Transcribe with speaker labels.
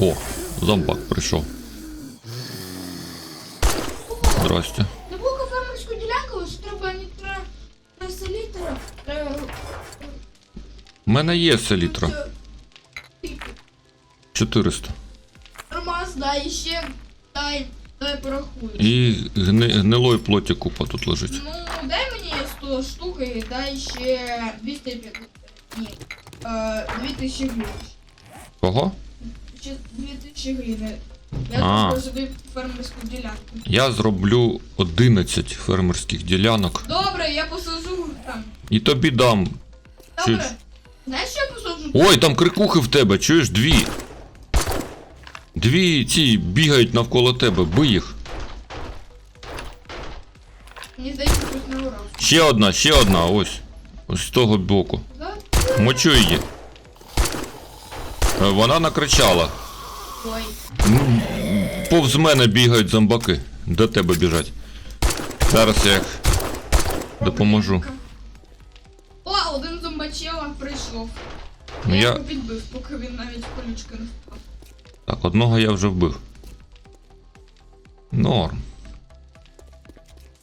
Speaker 1: О, зомбак прийшов. Здрасте.
Speaker 2: Глибоку фермерську ділянку, ось треба селітера. Треба...
Speaker 1: У мене є селітра. 400.
Speaker 2: Нормас, да, і ще дай, дай порахую.
Speaker 1: І гни, гнилої плоті купа тут лежить.
Speaker 2: Ну, дай мені 100 штук і дай ще 250. Ні. Е, 2000 гривень.
Speaker 1: Кого?
Speaker 2: Ще 2000 гривень. Я
Speaker 1: А.
Speaker 2: зроблю собі фермерську ділянку.
Speaker 1: Я зроблю 11 фермерських ділянок.
Speaker 2: Добре, я посажу там.
Speaker 1: І тобі дам.
Speaker 2: Добре.
Speaker 1: Чуєш?
Speaker 2: Знаєш, що я посаджу?
Speaker 1: Ой, там крикухи в тебе, чуєш дві. Дві ці бігають навколо тебе, бий їх.
Speaker 2: Мені здається, щось не урав.
Speaker 1: Ще одна, ще одна, ось. Ось з того боку.
Speaker 2: Да?
Speaker 1: Мочу її. Е, Вона накричала.
Speaker 2: Ой.
Speaker 1: Повз мене бігають зомбаки. До тебе біжать. Зараз я їх допоможу.
Speaker 2: О, один зомбачела прийшов.
Speaker 1: Ну
Speaker 2: я
Speaker 1: я.
Speaker 2: його підбив, поки він навіть колючки не впав.
Speaker 1: Так, одного я вже вбив. Норм.